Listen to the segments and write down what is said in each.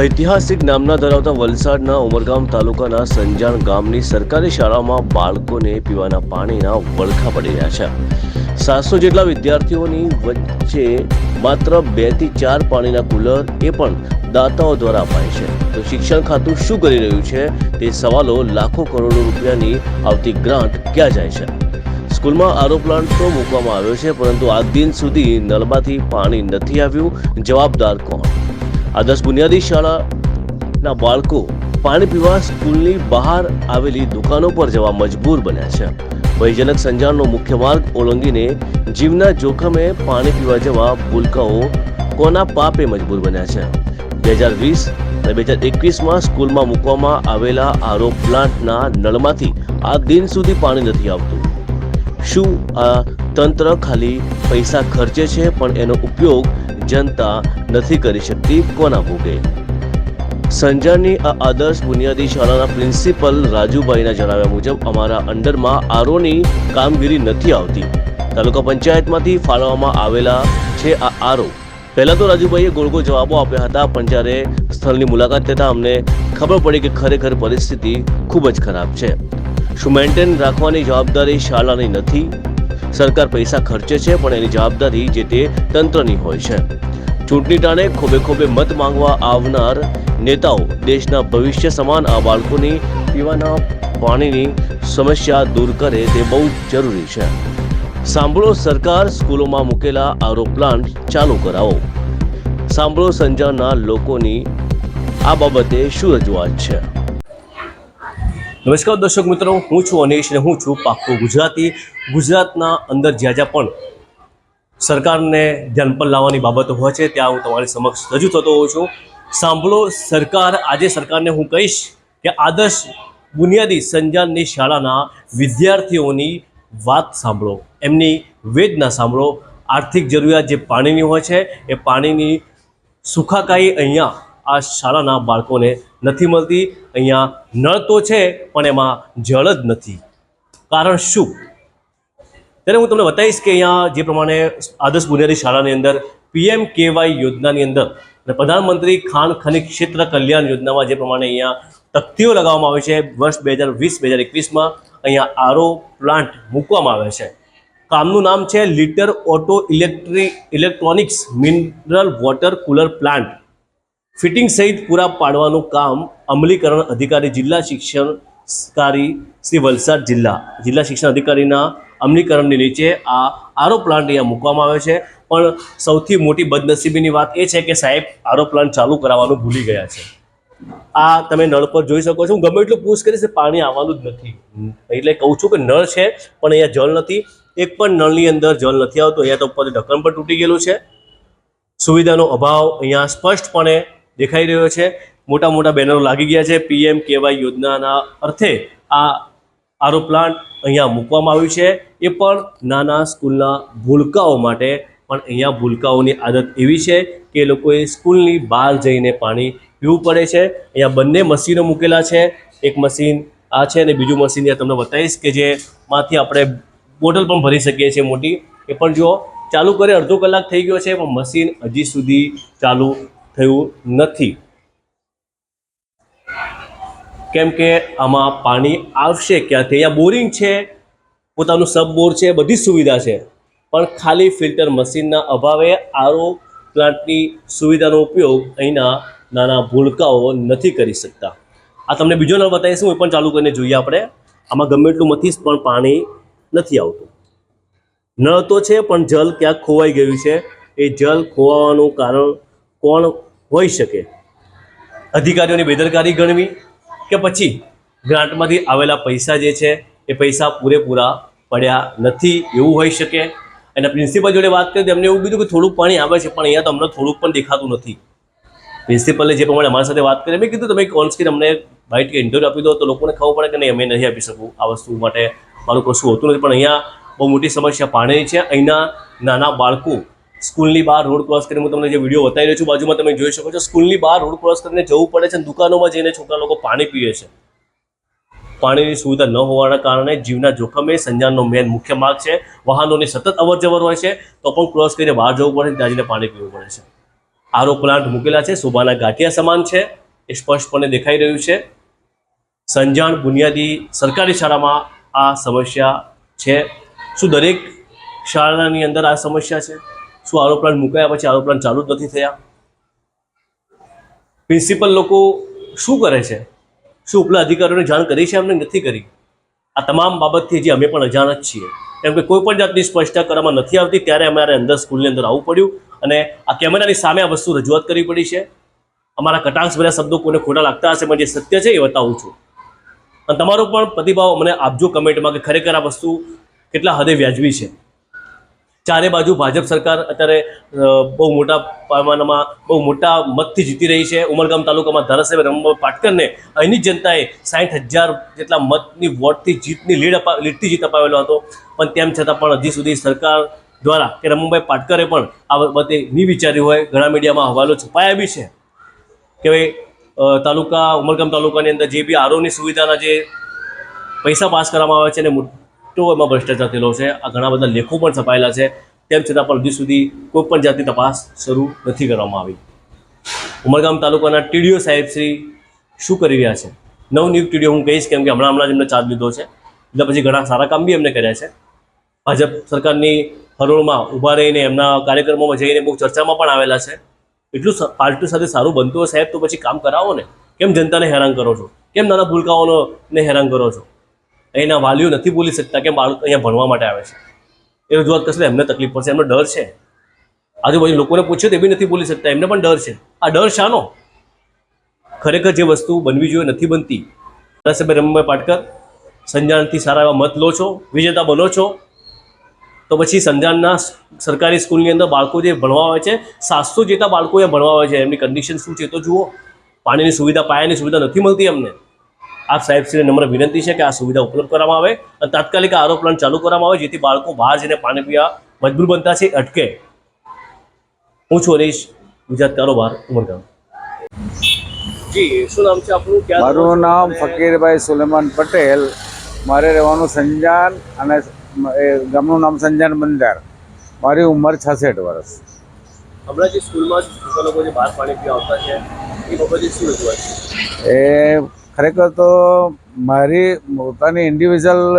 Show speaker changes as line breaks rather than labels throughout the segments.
ઐતિહાસિક નામના ધરાવતા વલસાડના ઉમરગામ તાલુકાના સંજાણ ગામની સરકારી શાળામાં બાળકોને પીવાના પાણીના વળખા પડી રહ્યા છે. સાતસો જેટલા વિદ્યાર્થીઓની વચ્ચે માત્ર બેથી ચાર પાણીના કુલર એ પણ દાતાઓ દ્વારા અપાય છે. તો શિક્ષણ ખાતું શું કરી રહ્યું છે? તે સવાલો લાખો કરોડો રૂપિયાની આવતી ગ્રાન્ટ ક્યાં જાય છે? સ્કૂલમાં આરો પ્લાન્ટ તો મૂકવામાં આવ્યો છે, પરંતુ આજ દિન સુધી નળમાંથી પાણી નથી આવ્યું. જવાબદાર કોણ? આદર્શ બુનિયાદી શાળાના બાળકો પાણી પીવા સ્કૂલની બહાર આવેલી દુકાનો પર જવા મજબૂર બન્યા છે. ભયજનક સંજાણનો મુખ્ય માર્ગ ઓળંગીને જીવના જોખમે પાણી પીવા જવા ભૂલકાઓ કોના પાપે મજબૂર બન્યા છે. બે હજાર વીસ અને બે હજાર એકવીસમાં સ્કૂલમાં મૂકવામાં આવેલા આરો પ્લાન્ટના નળમાંથી આ દિન સુધી પાણી નથી આવતું. શું આ તંત્ર ખાલી પૈસા ખર્ચે છે પણ એનો ઉપયોગ જનતા નથી કરી શકતી કોના ભોગે? સંજારની આ આદર્શ બુનિયાદી શાળાના પ્રિન્સિપલ રાજુભાઈના જણાવ્યા મુજબ અમારા અંડરમાં આરોની કામગીરી નથી આવતી. તાલુકા પંચાયતમાંથી ફાળવવામાં આવેલા છે આ આરો. પહેલાં તો રાજુભાઈએ ગોળ ગોળ જવાબો આપ્યા હતા, પણ જ્યારે સ્થળની મુલાકાત લેતા અમને ખબર પડી કે ખરેખર પરિસ્થિતિ ખૂબ જ ખરાબ છે. શું મેન્ટેન રાખવાની જવાબદારી શાળાની નથી? સરકાર પૈસા ખર્ચે છે, પણ એની જવાબદારી જે તે તંત્રની હોય છે. ચૂંટણી ટાણે ખોબે ખોબે મત માંગવા આવનાર નેતાઓ દેશના ભવિષ્ય સમાન આ બાળકોની પીવાના પાણીની સમસ્યા દૂર કરે તે બહુ જરૂરી છે. સાંભળો સરકાર સ્કૂલોમાં મૂકેલા આરો પ્લાન્ટ ચાલુ કરાવો. સાંભળો સંજાણના લોકોની આ બાબતે શું રજૂઆત છે? નમસ્કાર દર્શક મિત્રો, હું છું અનીશ અને હું છું પાક્કો ગુજરાતી. ગુજરાતના અંદર જ્યાં જ્યાં પણ સરકારને ધ્યાન પર લાવવાની બાબતો હોય છે, ત્યાં હું તમારી સમક્ષ રજૂ થતો હોઉં છું. સાંભળો, સરકાર, આજે સરકારને હું કહીશ કે આદર્શ બુનિયાદી સંજાનની શાળાના વિદ્યાર્થીઓની વાત સાંભળો. એમની વેદના સાંભળો. આર્થિક જરૂરિયાત જે પાણીની હોય છે, એ પાણીની સુખાકાઈ અહીંયા આ શાળાના બાળકોને નથી મળતી. અહીંયા નળ તો છે, પણ એમાં જળ જ નથી. કારણ શું? ત્યારે હું તમને બતાવીશ કે અહીંયા જે પ્રમાણે આદર્શ બુનિયાદી શાળાની અંદર પીએમ કેવાય યોજનાની અંદર અને પ્રધાનમંત્રી ખાણ ખનિજ ક્ષેત્ર કલ્યાણ યોજનામાં જે પ્રમાણે અહીંયા તકતીઓ લગાવવામાં આવે છે, વર્ષ બે હજાર વીસ, બે હજાર એકવીસમાં અહીંયા આરો પ્લાન્ટ મૂકવામાં આવે છે. કામનું નામ છે litre auto electric electronics mineral water cooler plant. Fitting સહિત પૂરા પાડવાનું કામ અમલીકરણ અધિકારી જિલ્લા શિક્ષણકારી શ્રી વલસાડ જિલ્લા. જિલ્લા શિક્ષણ અધિકારીના અમલીકરણની નીચે આ આરો પ્લાન્ટ અહીંયા મૂકવામાં આવે છે. પણ સૌથી મોટી બદનસીબીની વાત એ છે કે સાહેબ, આરો પ્લાન્ટ ચાલુ કરાવવાનું ભૂલી ગયા છે. આ તમે નળ પર જોઈ શકો છો. હું ગમે એટલું પૂછ કરીશ પાણી આવવાનું જ નથી. એટલે કહું છું કે નળ છે, પણ અહીંયા જળ નથી. એક પણ નળની અંદર જળ નથી આવતું. અહીંયા તો ઉપર ઢક્કણ પણ તૂટી ગયેલું છે. સુવિધાનો અભાવ અહીંયા સ્પષ્ટપણે દેખાઈ રહ્યો છે. મોટા મોટા બેનરો લાગી ગયા છે. પીએમ કેવાય યોજનાના અર્થે આ આરો પ્લાન્ટ અહીંયા મૂકવામાં આવ્યું છે. એ પણ નાના સ્કૂલના ભૂલકાઓ માટે, પણ અહીંયા ભૂલકાઓની આદત એવી છે કે એ લોકોએ સ્કૂલની બહાર જઈને પાણી પીવું પડે છે. અહીંયા બંને મશીનો મૂકેલા છે. એક મશીન આ છે અને બીજું મશીન તમને બતાવીશ કે જેમાંથી આપણે બોટલ પણ ભરી શકીએ છીએ મોટી. એ પણ જુઓ, ચાલુ કરે અડધો કલાક થઈ ગયો છે, પણ મશીન હજી સુધી ચાલુ થયું નથી. કેમ કે આમાં પાણી આવશે ક્યાંથી? અહીંયા બોરિંગ છે, પોતાનું સબ બોર છે, બધી સુવિધા છે. પણ ખાલી ફિલ્ટર મશીનના અભાવે આરો પ્લાન્ટની સુવિધાનો ઉપયોગ અહીંના નાના ભૂલકાઓ નથી કરી શકતા. આ તમને બીજો નળ બતાવીશું, એ પણ ચાલુ કરીને જોઈએ આપણે. આમાં ગમે એટલું મથીશ પણ પાણી નથી આવતું. નળ તો છે, પણ જલ ક્યાંક ખોવાઈ ગયું છે. એ જલ ખોવાવાનું કારણ કોણ હોઈ શકે? અધિકારીઓની બેદરકારી ગણવી કે પછી ગ્રાન્ટમાંથી આવેલા પૈસા જે છે, એ પૈસા પૂરેપૂરા પડ્યા નથી, એવું હોઈ શકે. અને પ્રિન્સિપલ જોડે વાત કરી એમને એવું કીધું કે થોડુંક પાણી આવે છે, પણ અહીંયા તો અમને થોડુંક પણ દેખાતું નથી. પ્રિન્સિપલે જે પ્રમાણે અમારી સાથે વાત કરી, મેં કીધું, તમે કોન્સ્કીન અમને બાઇટ કે ઇન્ટરવ્યૂ આપી દો, તો લોકોને ખબર પડે કે નહીં, અમે નહીં આપી શકું આ વસ્તુ માટે. મારું કશું હોતું નથી. પણ અહીંયા બહુ મોટી સમસ્યા પાણીની છે. અહીંના નાના બાળકો સ્કૂલની બહાર રોડ ક્રોસ કરીને હું તમને જે વીડિયો બતાવી રહ્યો છું, બાજુમાં તમે જોઈ શકો છો, સ્કૂલની બહાર રોડ ક્રોસ કરીને જવું પડે છે દુકાનોમાં જઈને છોકરા લોકો પાણી પીએ છે. પાણીની સુવિધા ન હોવાના કારણે જીવના જોખમે સંજાનનો મેન મુખ્ય માર્ગ છે. વાહનોની સતત અવર જવર હોય છે, તો પણ ક્રોસ કરીને બહાર જવું પડે ત્યાં જઈને પાણી પીવું પડે છે. આરો પ્લાન્ટ મૂકેલા છે, શોભાના ગાંઠિયા સમાન છે, એ સ્પષ્ટપણે દેખાઈ રહ્યું છે. સંજાણ બુનિયાદી સરકારી શાળામાં આ સમસ્યા છે. શું દરેક શાળાની અંદર આ સમસ્યા છે? શું આરો પ્લાન્ટ મુકાયા પછી આરો ચાલુ જ નથી થયા? પ્રિન્સિપલ લોકો શું કરે છે? શું ઉપલા અધિકારીઓને જાણ કરી છે? એમને નથી કરી? આ તમામ બાબતથી હજી અમે પણ અજાણ જ છીએ. કેમ કે કોઈ પણ જાતની સ્પષ્ટતા કરવામાં નથી આવતી, ત્યારે અમારે અંદર સ્કૂલની અંદર આવવું પડ્યું અને આ કેમેરાની સામે આ વસ્તુ રજૂઆત કરવી પડી છે. અમારા કટાક્ષભર્યા શબ્દો કોઈને ખોટા લાગતા હશે પણ જે સત્ય છે એ બતાવું છું. અને તમારો પણ પ્રતિભાવ મને આપજો કમેન્ટમાં કે ખરેખર આ વસ્તુ કેટલા હદે વ્યાજબી છે. ચારે બાજુ ભાજપ સરકાર અત્યારે બહુ મોટા પ્રમાણમાં બહુ મોટા મતથી જીતી રહી છે. ઉમરગામ તાલુકામાં ધારાસભ્ય રમણભાઈ પાટકરને અહીંની જનતાએ સાઠ હજાર જેટલા મતની વોટથી જીતની લીડ અપા, લીડથી જીત અપાવેલો હતો. પણ તેમ છતાં પણ હજી સુધી સરકાર દ્વારા કે રમણભાઈ પાટકરે પણ આ બાબતે નહીં વિચાર્યું હોય. ઘણા મીડિયામાં હવાલો છપાયા બી છે કે ભાઈ તાલુકા, ઉમરગામ તાલુકાની અંદર જે બી આરોની સુવિધાના જે પૈસા પાસ કરવામાં આવે છે અને મોટો એમાં ભ્રષ્ટાચાર થયેલો છે. આ ઘણા બધા લેખો પણ છપાયેલા છે. તેમ છતાં પણ હજી સુધી કોઈ પણ જાતની તપાસ શરૂ નથી કરવામાં આવી. ઉમરગામ તાલુકાના ટીડીઓ સાહેબ શ્રી શું કરી રહ્યા છે? નવનિયુક્ત ટીડીઓ હું કહીશ કેમ કે હમણાં હમણાં જ એમને ચાર્જ લીધો છે. એટલે પછી ઘણા સારા કામ બી એમને કર્યા છે. ભાજપ સરકારની હરોળમાં ઊભા રહીને એમના કાર્યક્રમોમાં જઈને બહુ ચર્ચામાં પણ આવેલા છે. એટલું પાર્ટી સાથે સારું બનતું હોય સાહેબ, તો પછી કામ કરાવો ને. કેમ જનતાને હેરાન કરો છો? કેમ નાના ભૂલકાઓને હેરાન કરો છો? અહીંના વાલીઓ નથી બોલી શકતા કેમ બાળક અહીંયા ભણવા માટે આવે છે. એ રજૂઆત કરશે એમને તકલીફ પડશે, એમનો ડર છે. આજુબાજુ લોકોને પૂછ્યું તે બી નથી બોલી શકતા, એમને પણ ડર છે. આ ડર શાનો? ખરેખર જે વસ્તુ બનવી જોઈએ નથી બનતી. ધારાસભ્ય રમણભાઈ પાટકર સંજાણથી સારા એવા મત લો છો, વિજેતા બનો છો, તો પછી સંજાણના સરકારી સ્કૂલની અંદર બાળકો જે ભણવા આવે છે, સાતસો જેટલા બાળકો એ ભણવા આવે છે. એમની કન્ડિશન શું છે તો જુઓ. પાણીની સુવિધા, પાયાની સુવિધા નથી મળતી અમને આપ સાહેબશ્રીને નમ્ર વિનંતી છે કે આ સુવિધા ઉપલબ્ધ કરવામાં આવે અને તાત્કાલિક આરો પ્લાન્ટ ચાલુ કરવામાં આવે જેથી બાળકો બહાર જઈને પાણી પીવા મજબૂર બનતા છે અટકે. હું છું હરીશ ગુજરાત કારોબાર ઉમરગામ. જી શું નામ છે આપનું?
મારું નામ ફકીરભાઈ સુલેમાન પટેલ. મારે રહેવાનું સંજાન અને એ ગામનું નામ સંજાન બંદર મારી ઉંમર છસઠ વર્ષ.
હમણાં જે સ્કૂલમાં લોકો જે બહાર પાણી પીવા આવતા છે એ બાબતે શું રજૂઆત છે?
એ ખરેખર તો મારી પોતાની ઇન્ડિવિજ્યુઅલ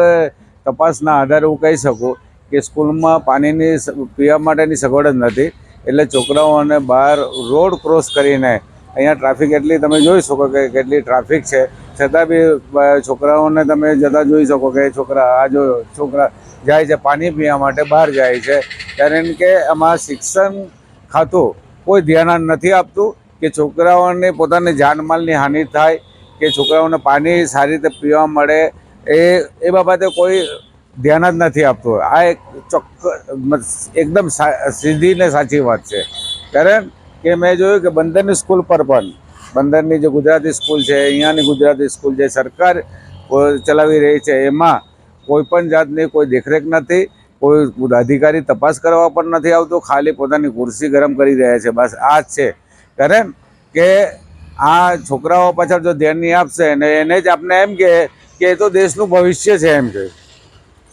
તપાસના આધારે હું કહી શકું કે સ્કૂલમાં પાણીની પીવા માટેની સગવડ જ નથી. એટલે છોકરાઓને બહાર રોડ ક્રોસ કરીને અહીંયા ટ્રાફિક એટલી, તમે જોઈ શકો કે કેટલી ટ્રાફિક છે. છતાં બી છોકરાઓને તમે જતાં જોઈ શકો કે છોકરા આ જો, છોકરા જાય છે પાણી પીવા માટે, બહાર જાય છે. કારણ કે આમાં શિક્ષણ ખાતું કોઈ ધ્યાન નથી આપતું કે છોકરાઓને પોતાની જાનમાલની હાનિ થાય કે છોકરાઓને પાણી સારી રીતે પીવા મળે, એ એ બાબતે કોઈ ધ્યાન જ નથી આપતું. આ એક ચોક્કસ એકદમ સીધી ને સાચી વાત છે. કારણ કે મેં જોયું કે બંદરની સ્કૂલ પર પણ, બંદરની જે ગુજરાતી સ્કૂલ છે, અહીંયાની ગુજરાતી સ્કૂલ જે સરકાર ચલાવી રહી છે, એમાં કોઈ પણ જાતની કોઈ દેખરેખ નથી, કોઈ અધિકારી તપાસ કરવા પણ નથી આવતો, ખાલી પોતાની ખુરશી ગરમ કરી રહ્યા છે, બસ આ જ છે. કારણ કે આ છોકરાઓ પાછળ જો ધ્યાન નહીં આપશે ને એને જ આપણે એમ કે એ તો દેશનું ભવિષ્ય છે એમ કે.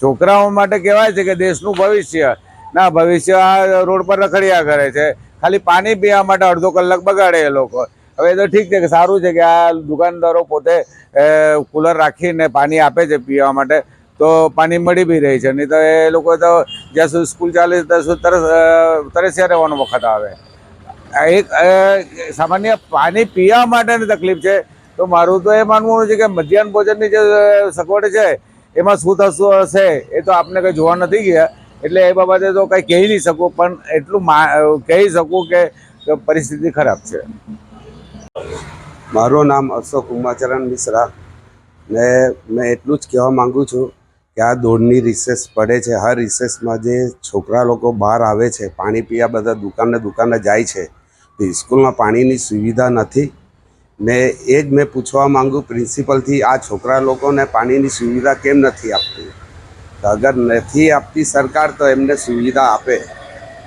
છોકરાઓ માટે કહેવાય છે કે દેશનું ભવિષ્ય. ના, ભવિષ્ય આ રોડ પર રખડ્યા કરે છે. ખાલી પાણી પીવા માટે અડધો કલાક બગાડે એ લોકો. હવે તો ઠીક છે કે સારું છે કે આ દુકાનદારો પોતે કુલર રાખીને પાણી આપે છે પીવા માટે. તો પાણી મળી બી રહી છે. નહીં તો એ લોકો તો જ્યાં સુધી સ્કૂલ ચાલે ત્યાં સુધી તરસ તરસ્યા રહેવાનો વખત આવે. એક સામાન્ય પાણી પીવા માટેની તકલીફ છે. તો મારું તો એ માનવું છે કે મધ્યાહન ભોજનની જે સગવડ છે, એમાં શું થતું હશે, એ તો આપણે કંઈ જોવા નથી ગયા. એટલે એ બાબતે તો કંઈ કહી નહીં શકું, પણ એટલું મા કહી શકું કે પરિસ્થિતિ ખરાબ છે.
મારું નામ અશોક ઉમાચરણ મિશ્રા ને મેં એટલું જ કહેવા માગું છું કે આ દોડની રિસેસ પડે છે. હર રિસેસમાં જે છોકરા લોકો બહાર આવે છે, પાણી પીવા બધા દુકાને દુકાને જાય છે તો સ્કૂલમાં પાણીની સુવિધા નથી. ને એ જ મેં પૂછવા માંગુ પ્રિન્સિપલથી, આ છોકરા લોકોને પાણીની સુવિધા કેમ નથી આપતી? તો અગર નથી આપતી સરકાર તો એમને સુવિધા આપે.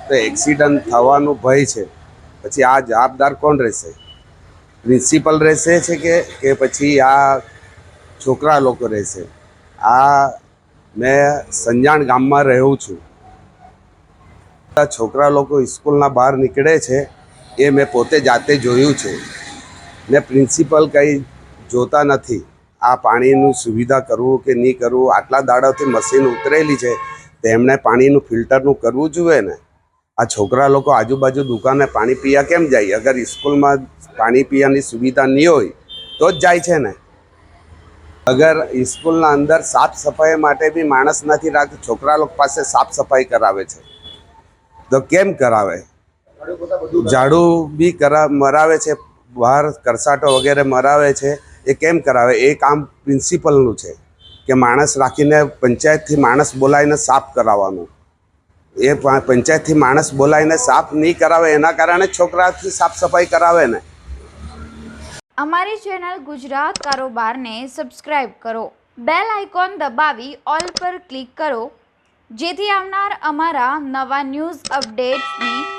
તો એક્સિડન્ટ થવાનો ભય છે. પછી આ જવાબદાર કોણ રહેશે? પ્રિન્સિપલ રહેશે છે કે કે પછી આ છોકરા લોકો રહેશે? આ મેં સંજાણ ગામમાં રહું છું. છોકરા લોકો સ્કૂલના બહાર નીકળે છે. એ મેં પોતે જાતે જોયું છે. ને પ્રિન્સિપલ કંઈ જોતા નથી. આ પાણીનું સુવિધા કરવું કે નહીં કરવું, આટલા દાડાથી મશીન ઉતરેલી છે તેમણે પાણીનું ફિલ્ટરનું કરવું જોઈએ ને? આ છોકરા લોકો આજુબાજુ દુકાને પાણી પીવા કેમ જાય? અગર સ્કૂલમાં પાણી પીવાની સુવિધા નહીં હોય, તો જ જાય છે ને? અગર સ્કૂલના અંદર સાફ સફાઈ માટે બી માણસ નથી રાખતો, છોકરા લોકો પાસે સાફ સફાઈ કરાવે છે. તો કેમ કરાવે? ઝાડુ બી કરા મરાવે છે, બહાર કરસાટો વગેરે મરાવે છે. એ કેમ કરાવે? એ કામ પ્રિન્સિપલનું છે કે માણસ રાખીને પંચાયતથી માણસ બોલાવીને સાફ કરાવવાનું. એ પંચાયતથી માણસ બોલાવીને સાફ નહીં કરાવે, એના કારણે છોકરાથી સાફ સફાઈ કરાવે ને.
અમારી ચેનલ ગુજરાત કારોબારને સબસ્ક્રાઇબ કરો. બેલ આઇકોન દબાવી ઓલ પર ક્લિક કરો. જેથી આવનાર અમારા નવા ન્યૂઝ અપડેટ્સની